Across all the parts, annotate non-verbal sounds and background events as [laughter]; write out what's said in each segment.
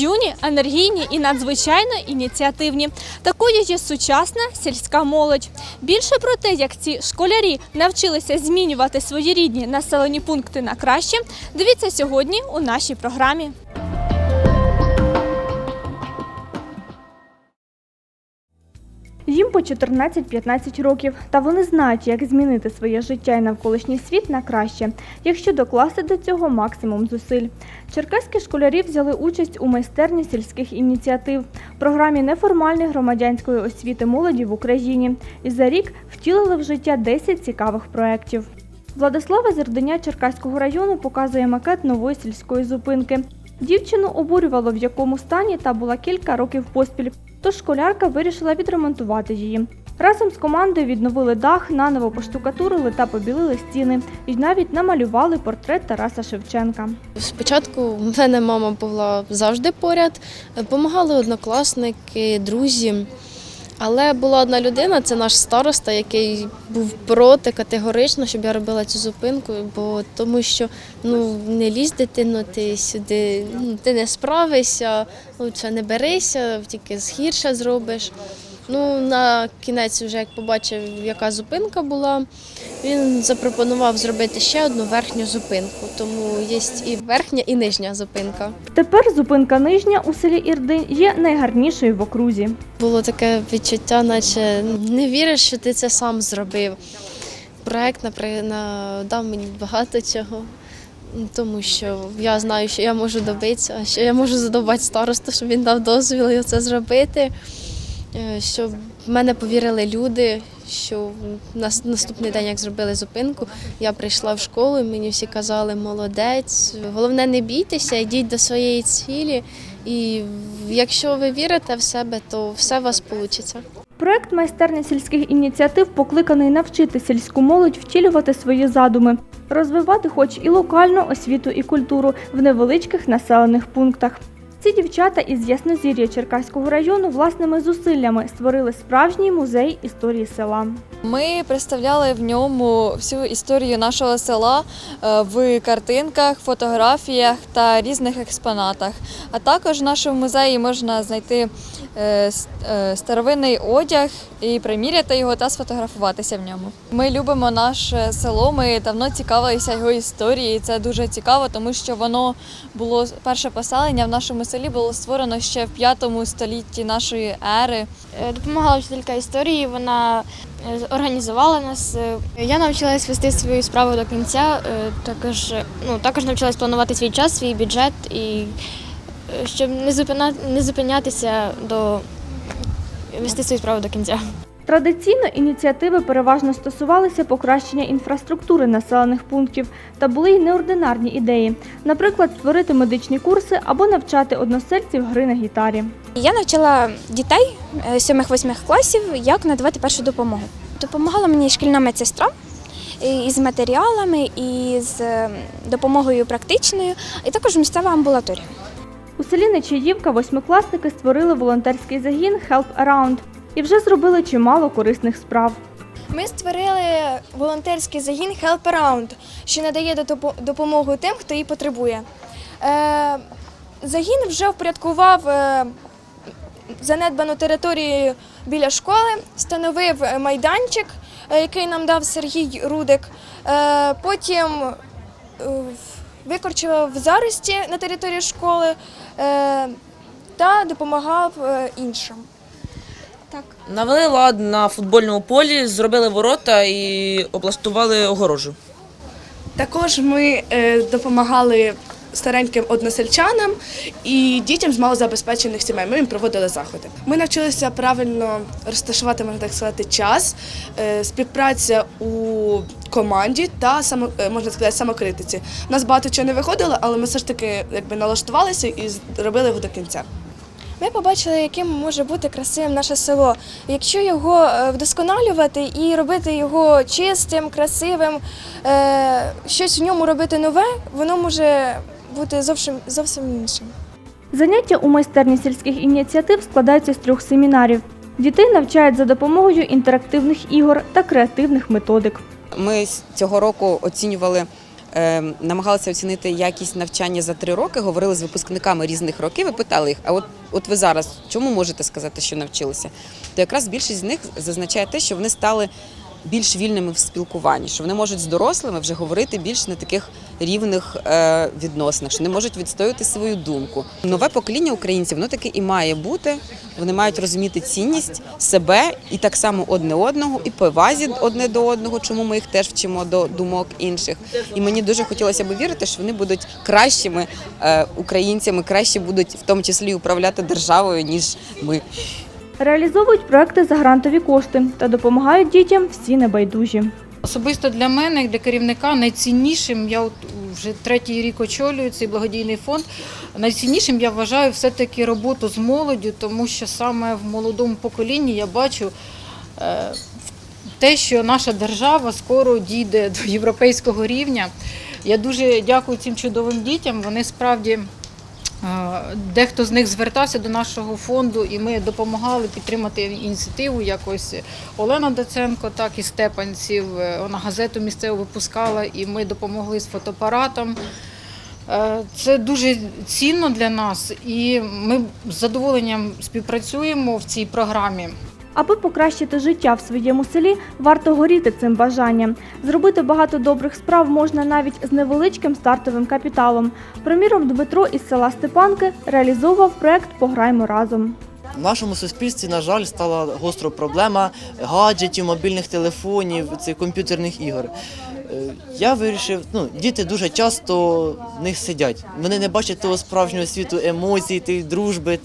Юні, енергійні і надзвичайно ініціативні. Такою є сучасна сільська молодь. Більше про те, як ці школярі навчилися змінювати свої рідні населені пункти на краще, дивіться сьогодні у нашій програмі. По 14-15 років, та вони знають, як змінити своє життя і навколишній світ на краще, якщо докласти до цього максимум зусиль. Черкаські школярі взяли участь у майстерні сільських ініціатив, програмі неформальної громадянської освіти молоді в Україні і за рік втілили в життя 10 цікавих проєктів. Владислава Зерденя Черкаського району показує макет нової сільської зупинки. Дівчину обурювало, в якому стані та була кілька років поспіль, тож школярка вирішила відремонтувати її. Разом з командою відновили дах, наново поштукатурили та побілили стіни і навіть намалювали портрет Тараса Шевченка. Спочатку в мене мама була завжди поряд, допомагали однокласники, друзі. Але була одна людина, це наш староста, який був проти категорично, щоб я робила цю зупинку, бо тому що ну не лізь дитино, ти сюди, ну, ти не справишся, лучше не берися, тільки згірше зробиш. Ну, на кінець, вже як побачив, яка зупинка була, він запропонував зробити ще одну верхню зупинку. Тому є і верхня, і нижня зупинка. Тепер зупинка нижня у селі Ірдинь є найгарнішою в окрузі. Було таке відчуття, наче не віриш, що ти це сам зробив. Проект дав мені багато чого, тому що я знаю, що я можу добитися, що я можу задовбати старосту, щоб він дав дозвіл це зробити, е, щоб в мене повірили люди, що на наступний день, як зробили зупинку, я прийшла в школу, і мені всі казали молодець. Головне, не бійтеся, йдіть до своєї цілі. І якщо ви вірите в себе, то все у вас вийде. Проект майстерня сільських ініціатив покликаний навчити сільську молодь втілювати свої задуми, розвивати хоч і локальну освіту і культуру в невеличких населених пунктах. Ці дівчата із Яснозір'я Черкаського району власними зусиллями створили справжній музей історії села. Ми представляли в ньому всю історію нашого села е, в картинках, фотографіях та різних експонатах. А також в нашому музеї можна знайти е, е, старовинний одяг і приміряти його та сфотографуватися в ньому. Ми любимо наше село. Ми давно цікавилися його історією. Це дуже цікаво, тому що воно було перше поселення в нашому було створено ще в 5 столітті нашої ери. Е, Допомагала вчителька історії, вона е, організувала нас. Е, Я навчилась вести свою справу до кінця, також, ну, також навчилась планувати свій час, свій бюджет і щоб не зупинятися до вести свою справу до кінця. Традиційно ініціативи переважно стосувалися покращення інфраструктури населених пунктів та були й неординарні ідеї, наприклад, створити медичні курси або навчати односельців гри на гітарі. Я навчила дітей 7-8 класів, як надавати першу допомогу. Допомагала мені шкільна медсестра із матеріалами, і з е, допомогою практичною, і також місцева амбулаторія. У селі Нечаївка восьмикласники створили волонтерський загін Help Around і вже зробили чимало корисних справ. Ми створили волонтерський загін Help Around, що надає допомогу тим, хто її потребує. Е, Загін вже впорядкував е, занедбану територію біля школи, встановив майданчик, е, який нам дав Сергій Рудик. Потім викорчував зарості на території школи та допомагав е, іншим. Навели лад на футбольному полі, зробили ворота і облаштували огорожу. Також ми е, допомагали стареньким односельчанам і дітям з малозабезпечених сімей. Ми їм проводили заходи. Ми навчилися правильно розташувати, можна так сказати, час, е, співпраця у команді та само, е, можна сказати, самокритиці. У нас багато чого не виходило, але ми все ж таки якби налаштувалися і зробили його до кінця. Ми побачили, яким може бути красивим наше село. Якщо його е, вдосконалювати і робити його чистим, красивим, е, щось в ньому робити нове, воно може бути зовсім зовсім іншим. Заняття у майстерні сільських ініціатив складаються з трьох семінарів. Дітей навчають за допомогою інтерактивних ігор та креативних методик. Ми цього року оцінювали намагалися оцінити якість навчання за три роки, говорили з випускниками різних років і питали їх: а от, от ви зараз чому можете сказати, що навчилися? То якраз більшість з них зазначає те, що вони стали більш вільними в спілкуванні, що вони можуть з дорослими вже говорити більш на таких рівних е, відносинах, що не можуть відстоювати свою думку. Нове покоління українців воно таки і має бути. Вони мають розуміти цінність себе і так само одне одного, і повазі одне до одного, чому ми їх теж вчимо до думок інших. І мені дуже хотілося б вірити, що вони будуть кращими е, українцями, краще будуть в тому числі управляти державою, ніж ми. Реалізовують проекти за грантові кошти та допомагають дітям всі небайдужі. Особисто для мене, як для керівника, найціннішим я вже третій рік очолюю цей благодійний фонд. Найціннішим я вважаю все-таки роботу з молоддю, тому що саме в молодому поколінні я бачу е, те, що наша держава скоро дійде до європейського рівня. Я дуже дякую цим чудовим дітям. Вони справді. Дехто з них звертався до нашого фонду, і ми допомагали підтримати ініціативу. Якось Олена Доценко, так і Степанців. е, Вона газету місцеву випускала, і ми допомогли з фотоапаратом. Е, Це дуже цінно для нас, і ми з задоволенням співпрацюємо в цій програмі. Аби покращити життя в своєму селі, варто горіти цим бажанням. Зробити багато добрих справ можна навіть з невеличким стартовим капіталом. Приміром, Дмитро із села Степанки реалізовував проект Пограймо разом. В нашому суспільстві, на жаль, стала гостро проблема гаджетів, мобільних телефонів, цих комп'ютерних ігор. Е, Я вирішив, ну, діти дуже часто в них сидять. Вони не бачать того справжнього світу емоцій, тієї дружби.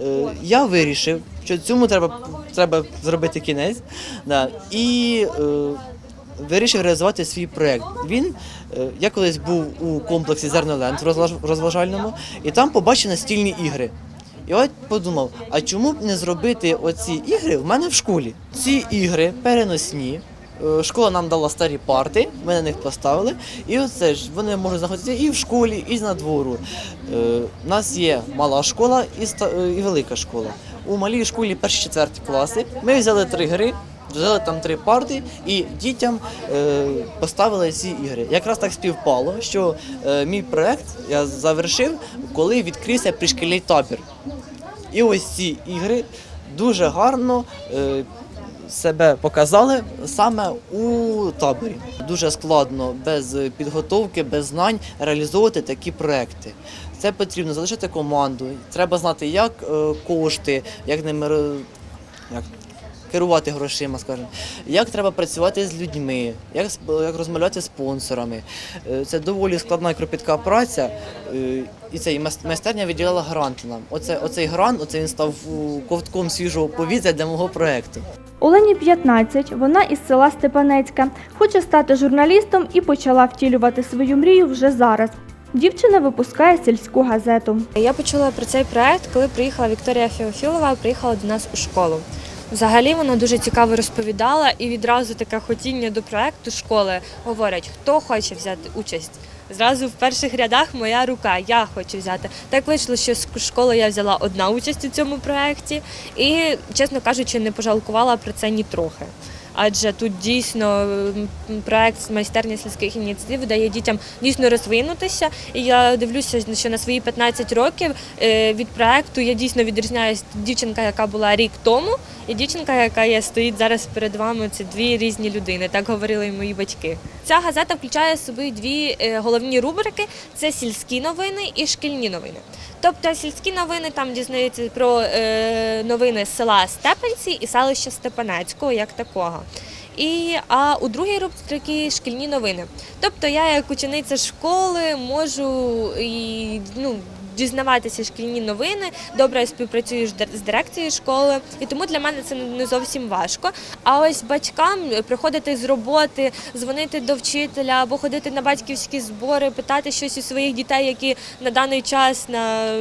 Е, Я вирішив, що цьому треба, треба зробити кінець. Да, і е, вирішив реалізувати свій проєкт. Він, е, я колись був у комплексі Зерноленд розважальному, і там побачив настільні ігри. І от подумав, а чому б не зробити оці ігри в мене в школі? Ці ігри переносні. Е, Школа нам дала старі парти, ми на них поставили. І оце ж вони можуть знаходитися і в школі, і на двору. Е, У нас є мала школа е, і велика школа. У малій школі перші четверті класи. Ми взяли три гри, взяли там три парти і дітям е, поставили ці ігри. Якраз так співпало, що е, мій проект я завершив, коли відкрився пришкільний табір. І ось ці ігри дуже гарно е, себе показали саме у таборі. Дуже складно без підготовки, без знань реалізовувати такі проекти. Це потрібно залишити команду. Треба знати, як е, кошти, як ними ро- як керувати грошима, скажімо, як треба працювати з людьми, як, як розмовляти з спонсорами. Е, Це доволі складна і кропітка праця. е, І цей майс- майстерня виділяла гранти нам. Оце, оцей грант, оце він став ковтком свіжого повітря для мого проєкту. Олені 15, вона із села Степанецька. Хоче стати журналістом і почала втілювати свою мрію вже зараз. Дівчина випускає сільську газету. Я почула про цей проект, коли приїхала Вікторія Феофілова, приїхала до нас у школу. Взагалі вона дуже цікаво розповідала і відразу таке хотіння до проекту школи говорять, хто хоче взяти участь. Зразу в перших рядах моя рука, я хочу взяти. Так вийшло, що з школи я взяла одна участь у цьому проєкті і, чесно кажучи, не пожалкувала про це ні трохи. Адже тут дійсно проект майстерня сільських ініціатив дає дітям дійсно розвинутися. І я дивлюся, що на свої 15 років е, від проекту я дійсно відрізняюсь дівчинка, яка була рік тому, і дівчинка, яка є стоїть зараз перед вами. Це дві різні людини. Так говорили і мої батьки. Ця газета включає в собі дві е, головні рубрики: це сільські новини і шкільні новини. Тобто сільські новини там дізнаються про е, новини з села Степанці і селища Степанецького як такого. І а у другій рубриці шкільні новини. Тобто я, як учениця школи, можу і ну. Дізнаватися шкільні новини, добре співпрацюєш з дирекцією школи, і тому для мене це не зовсім важко. А ось батькам приходити з роботи, дзвонити до вчителя або ходити на батьківські збори, питати щось у своїх дітей, які на даний час на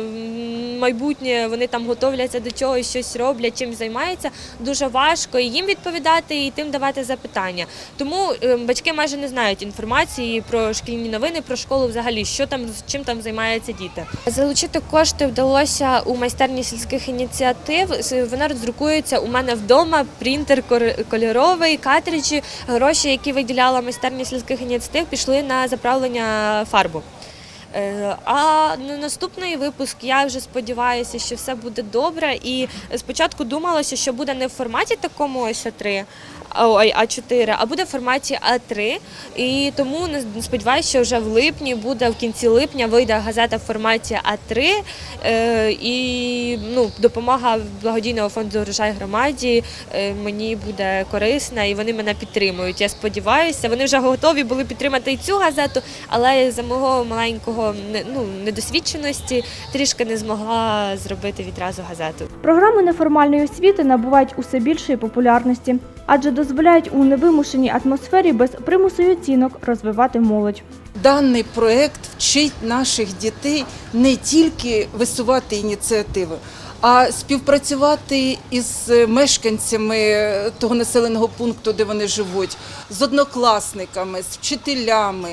майбутнє вони там готовляться до чогось, щось роблять, чим займаються. Дуже важко і їм відповідати, і тим давати запитання. Тому е, батьки майже не знають інформації про шкільні новини, про школу взагалі, що там чим там займаються діти. Залучити кошти вдалося у майстерні сільських ініціатив. Вона роздрукується у мене вдома. Принтер кольоровий, картриджі. Гроші, які виділяла майстерня сільських ініціатив, пішли на заправлення фарбу. Е, А на наступний випуск я вже сподіваюся, що все буде добре. І спочатку думалося, що буде не в форматі такому ось А3, а- ой, А4, а буде в форматі А3. І тому сподіваюся, що вже в липні буде в кінці липня вийде газета в форматі А3. Е, І ну, допомога благодійного фонду урожай громаді е, мені буде корисна, і вони мене підтримують. Я сподіваюся, вони вже готові були підтримати і цю газету, але за мого маленького ну, недосвідченості трішки не змогла зробити відразу газету. Програми неформальної освіти набувають усе більшої популярності, адже дозволяють у невимушеній атмосфері без примусу й оцінок розвивати молодь. Даний проект вчить наших дітей не тільки висувати ініціативи, а співпрацювати із мешканцями того населеного пункту, де вони живуть, з однокласниками, з вчителями,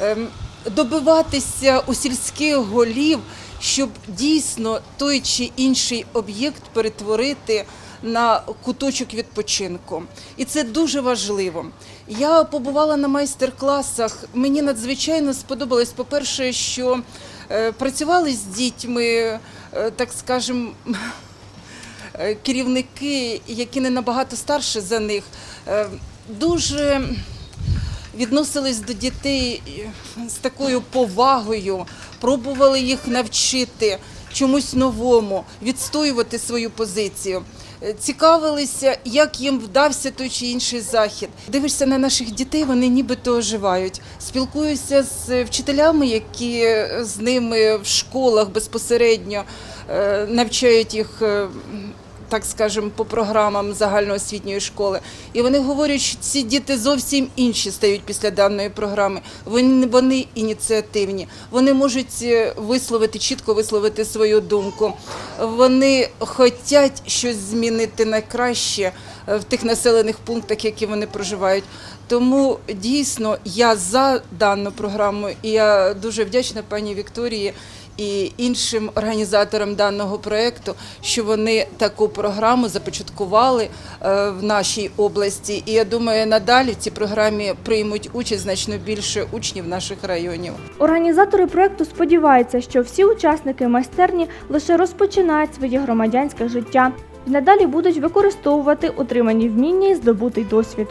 ем, добиватися у сільських голів, щоб дійсно той чи інший об'єкт перетворити на куточок відпочинку. І це дуже важливо. Я побувала на майстер-класах. Мені надзвичайно сподобалось, по-перше, що е, працювали з дітьми, е, так скажемо, [laughs] керівники, які не набагато старше за них, е, дуже відносились до дітей з такою повагою, пробували їх навчити чомусь новому, відстоювати свою позицію. Е, Цікавилися, як їм вдався той чи інший захід. Дивишся на наших дітей, вони нібито оживають. Спілкуюся з вчителями, які з ними в школах безпосередньо е, навчають їх. Так скажемо, по програмам загальноосвітньої школи. І вони говорять, що ці діти зовсім інші стають після даної програми. Вони, вони ініціативні, вони можуть е, висловити, чітко висловити свою думку. Вони хочуть щось змінити на краще е, в тих населених пунктах, які вони проживають. Тому дійсно я за дану програму, і я дуже вдячна пані Вікторії і іншим організаторам даного проєкту, що вони таку програму започаткували е, в нашій області. І я думаю, надалі в цій програмі приймуть участь значно більше учнів наших районів. Організатори проекту сподіваються, що всі учасники майстерні лише розпочинають своє громадянське життя надалі будуть використовувати отримані вміння і здобутий досвід.